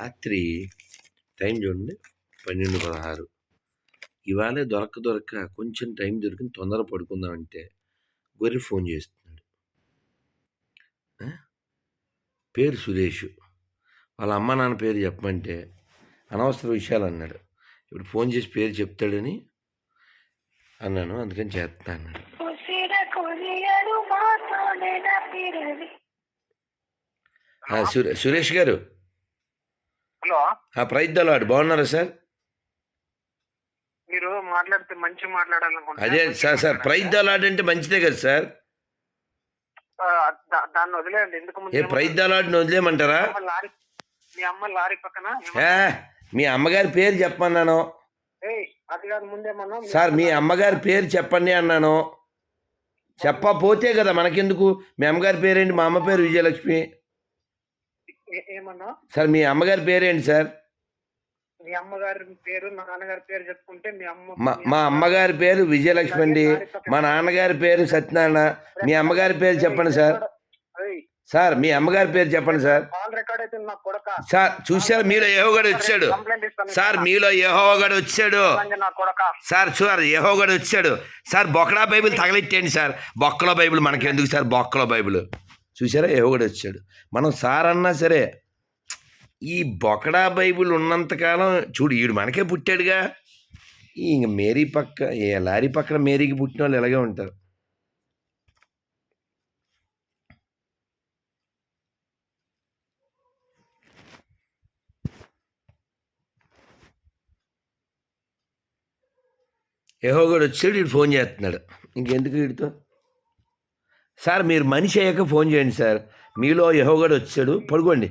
రాత్రి టైం చూడండి పన్నెండు పదహారు. ఇవాళే దొరక్క దొరక్క కొంచెం టైం దొరికింది తొందర పడుకుందామంటే గొర్రె ఫోన్ చేస్తున్నాడు? పేరు సురేష్. వాళ్ళ అమ్మ నాన్న పేరు చెప్పమంటే అనవసర విషయాలు అన్నాడు. ఇప్పుడు ఫోన్ చేసి పేరు చెప్తాడని అన్నాను అందుకని చేస్తున్నా అన్నాడు. సురేష్ గారు హలో. ఆ ప్రైద్దలాడు బాగున్నారా సార్? మీరు మాట్లాడితే మంచి మాట్లాడాలనుకుంటున్నా. అదే సార్ సార్ ప్రైజ్ దలాడ్ అంటే మంచిదే కదా సార్? దాన్ని వదిలేయండి. ఎందుకు ముందు ఏ ప్రైజ్ దలాడ్ని వదిలేయమంటారా? మీ అమ్మ లారీ మీ అమ్మ లారీ పక్కన మీ అమ్మగారి పేరు మీ సార్ మీ అమ్మ అమ్మగారి పేరు చెప్పండి అన్నాను. చెప్పపోతే కదా మనకెందుకు? మీ అమ్మగారి పేరేంటి? మా అమ్మ పేరు విజయలక్ష్మి. ఏమన్నా? సార్ మీ అమ్మగారి పేరేంటి సార్? మీ అమ్మగారి పేరు మా నాన్నగారి పేరు చెప్పుకుంటే మీ అమ్మ మా అమ్మగారి పేరు విజయలక్ష్మి అండి మా నాన్నగారి పేరు సత్యనారాయణ. మీ అమ్మగారి పేరు చెప్పండి సార్. సార్ మీ అమ్మగారి పేరు చెప్పండి సార్. సార్ చూసారు మీలో యహోగడు వచ్చాడు. సార్ మీలో యహోగడు వచ్చాడు. సార్ సార్ యహోగడు వచ్చాడు. సార్ బొక్కడా బైబిల్ తగలెట్టండి సార్. బొక్కలో బైబిల్ మనకెందుకు సార్? బొక్కలో బైబిల్. చూసారా? యహోగడు వచ్చాడు. మనం సార్ అన్నా సరే ఈ బొకడా బైబిల్ ఉన్నంతకాలం చూడు ఈడు మనకే పుట్టాడుగా. ఇంక మేరీ పక్క ఏ లారీ పక్కన మేరీకి పుట్టిన వాళ్ళు ఇలాగే ఉంటారు. యహోగడు వచ్చాడు వీడు ఫోన్ చేస్తున్నాడు. ఇంకెందుకు వీడితో సార్ మీరు మనిషి అయ్యాక ఫోన్ చేయండి సార్. మీలో యహోగడు వచ్చాడు. పడుకోండి.